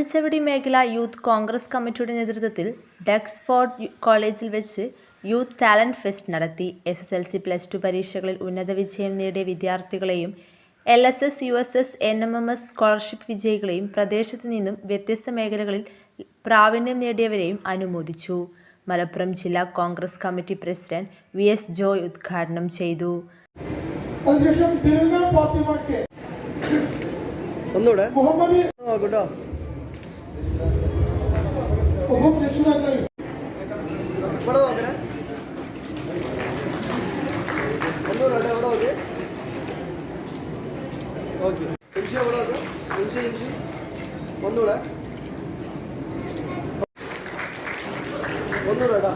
അഞ്ചച്ചവടി മേഖല യൂത്ത് കോൺഗ്രസ് കമ്മിറ്റിയുടെ നേതൃത്വത്തിൽ ഡെക്സ്ഫോർഡ് കോളേജിൽ വെച്ച് യൂത്ത് ടാലന്റ് ഫെസ്റ്റ് നടത്തി. S S L C plus two പരീക്ഷകളിൽ ഉന്നത വിജയം നേടിയ വിദ്യാർത്ഥികളെയും L S S U S S N M M S scholarship വിജയികളെയും പ്രദേശത്തു നിന്നും വ്യത്യസ്ത മേഖലകളിൽ പ്രാവീണ്യം നേടിയവരെയും അനുമോദിച്ചു. മലപ്പുറം ജില്ലാ Congress committee president V S Joy ഉദ്ഘാടനം ചെയ്തു. ഒന്നുകൂടെ. മുഹമ്മദ് നോക്കൂട്ടോ ഒപ്പം രക്ഷിതാക്കളെയും ഇവിടെ നോക്കണേ ഒന്നുകൂടെ ഇവിടെ നോക്ക് ഓക്കെ ഇഞ്ചി ഇവിടെ നോക്ക് ഇഞ്ചി ഇഞ്ചി ഒന്നുകൂടെ ഒന്നുകൂടെ കേട്ടോ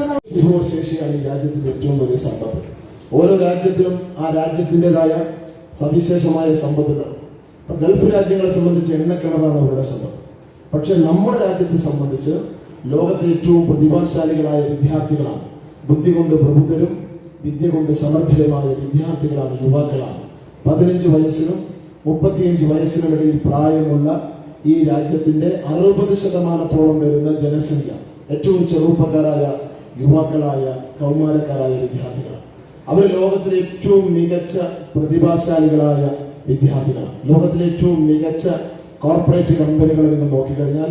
തന്നെ വിഭവശേഷിയാണ് ഈ രാജ്യത്തിന്റെ ഏറ്റവും വലിയ സമ്പത്ത്. ഓരോ രാജ്യത്തിലും ആ രാജ്യത്തിന്റെതായ സവിശേഷമായ സമ്പത്തുകൾ. ഗൾഫ് രാജ്യങ്ങളെ സംബന്ധിച്ച് എണ്ണക്കിണറാണ് അവരുടെ സമ്പത്ത്. പക്ഷെ നമ്മുടെ രാജ്യത്തെ സംബന്ധിച്ച് ലോകത്തെ ഏറ്റവും പ്രതിഭാശാലികളായ വിദ്യാർത്ഥികളാണ്. ബുദ്ധി കൊണ്ട് പ്രബുദ്ധരും വിദ്യ കൊണ്ട് സമർത്ഥരുമായ വിദ്യാർത്ഥികളാണ് യുവാക്കളാണ്. പതിനഞ്ച് വയസ്സിനും മുപ്പത്തിയഞ്ച് വയസ്സിനും ഇടയിൽ പ്രായമുള്ള ഈ രാജ്യത്തിന്റെ അറുപത് ശതമാനത്തോളം വരുന്ന ജനസംഖ്യ ഏറ്റവും ചെറുപ്പക്കാരായ യുവാക്കളായ കൗമാരക്കാരായ വിദ്യാർത്ഥികളാണ്. അവർ ലോകത്തിലെ ഏറ്റവും മികച്ച പ്രതിഭാശാലികളായ വിദ്യാർത്ഥികളാണ്. ലോകത്തിലെ ഏറ്റവും മികച്ച കോർപ്പറേറ്റ് കമ്പനികളിൽ നിന്ന് നോക്കിക്കഴിഞ്ഞാൽ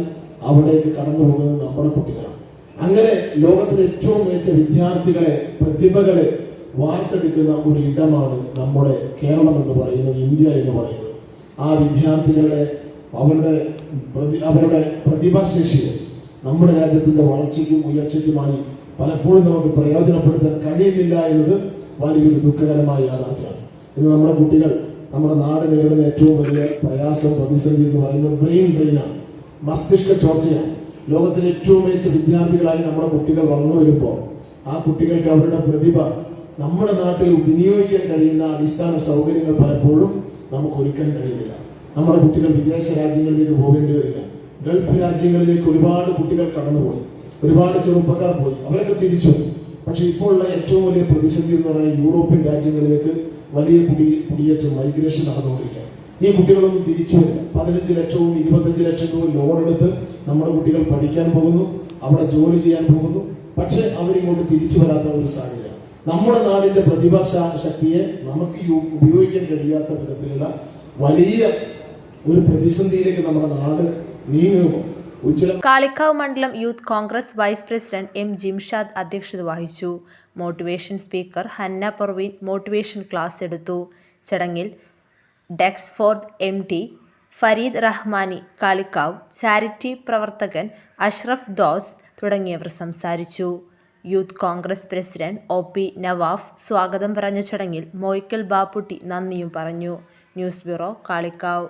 അവിടേക്ക് കടന്നു പോകുന്നത് നമ്മുടെ കുട്ടികളാണ്. അങ്ങനെ ലോകത്തിലെ ഏറ്റവും മികച്ച വിദ്യാർത്ഥികളെ പ്രതിഭകളെ വാർത്തെടുക്കുന്ന ഒരു ഇടമാണ് നമ്മുടെ കേരളം എന്ന് പറയുന്നത് ഇന്ത്യ എന്ന് പറയുന്നത്. ആ വിദ്യാർത്ഥികളുടെ അവരുടെ അവരുടെ പ്രതിഭാശേഷിയെ നമ്മുടെ രാജ്യത്തിന്റെ വളർച്ചയ്ക്കും ഉയർച്ചയ്ക്കുമായി പലപ്പോഴും നമുക്ക് പ്രയോജനപ്പെടുത്താൻ കഴിയുന്നില്ല എന്നത് വലിയൊരു ദുഃഖകരമായ യാഥാർത്ഥ്യമാണ്. ഇന്ന് നമ്മുടെ കുട്ടികൾ നമ്മുടെ നാട് നേരിടുന്ന ഏറ്റവും വലിയ പ്രയാസം പ്രതിസന്ധി എന്ന് പറയുന്നത് ബ്രെയിൻ ഡ്രെയിനാണ് മസ്തിഷ്ക ചോർച്ചയാണ്. ലോകത്തിലെ ഏറ്റവും മികച്ച വിദ്യാർത്ഥികളായി നമ്മുടെ കുട്ടികൾ വളർന്നു വരുമ്പോൾ ആ കുട്ടികൾക്ക് അവരുടെ പ്രതിഭ നമ്മുടെ നാട്ടിൽ വിനിയോഗിക്കാൻ കഴിയുന്ന അടിസ്ഥാന സൗകര്യങ്ങൾ പലപ്പോഴും നമുക്ക് ഒരുക്കാൻ കഴിയുന്നില്ല. നമ്മുടെ കുട്ടികൾ വിദേശ രാജ്യങ്ങളിലേക്ക് പോകേണ്ടി വരിക ഗൾഫ് രാജ്യങ്ങളിലേക്ക് ഒരുപാട് കുട്ടികൾ കടന്നുപോയി. ഒരുപാട് ചെറുപ്പക്കാർ പോയി. അവരൊക്കെ തിരിച്ചു. പക്ഷേ ഇപ്പോൾ ഉള്ള ഏറ്റവും വലിയ പ്രതിസന്ധി എന്ന് പറയുന്നത് യൂറോപ്യൻ രാജ്യങ്ങളിലേക്ക് വലിയ കുടി കുടിയേറ്റം മൈഗ്രേഷൻ നടന്നുകൊണ്ടിരിക്കുകയാണ്. ഈ കുട്ടികളൊന്നും തിരിച്ചു വരില്ല. പതിനഞ്ച് ലക്ഷവും ഇരുപത്തഞ്ച് ലക്ഷവും ലോൺ എടുത്ത് നമ്മുടെ കുട്ടികൾ പഠിക്കാൻ പോകുന്നു. അവിടെ ജോലി ചെയ്യാൻ പോകുന്നു. പക്ഷേ അവരിങ്ങോട്ട് തിരിച്ചു വരാത്ത ഒരു സാഹചര്യം. നമ്മുടെ നാടിന്റെ പ്രതിഭാശ ശക്തിയെ നമുക്ക് ഉപയോഗിക്കാൻ കഴിയാത്ത വിധത്തിലുള്ള വലിയ ഒരു പ്രതിസന്ധിയിലേക്ക് നമ്മുടെ നാട് നീങ്ങുമോ കാളിക്കാവ് മണ്ഡലം youth Congress vice president M Jimshad അധ്യക്ഷത വഹിച്ചു. Motivation speaker Hanna Parveen motivation class എടുത്തു. ചടങ്ങിൽ ഡെക്സ്ഫോർഡ് M T Farid Rahmani Kalikavu charity പ്രവർത്തകൻ അഷ്റഫ് ദോസ് തുടങ്ങിയവർ സംസാരിച്ചു. Youth Congress president O P Navaf സ്വാഗതം പറഞ്ഞ ചടങ്ങിൽ മൊയ്ക്കൽ ബാപ്പുട്ടി നന്ദിയും പറഞ്ഞു. News bureau Kalikavu.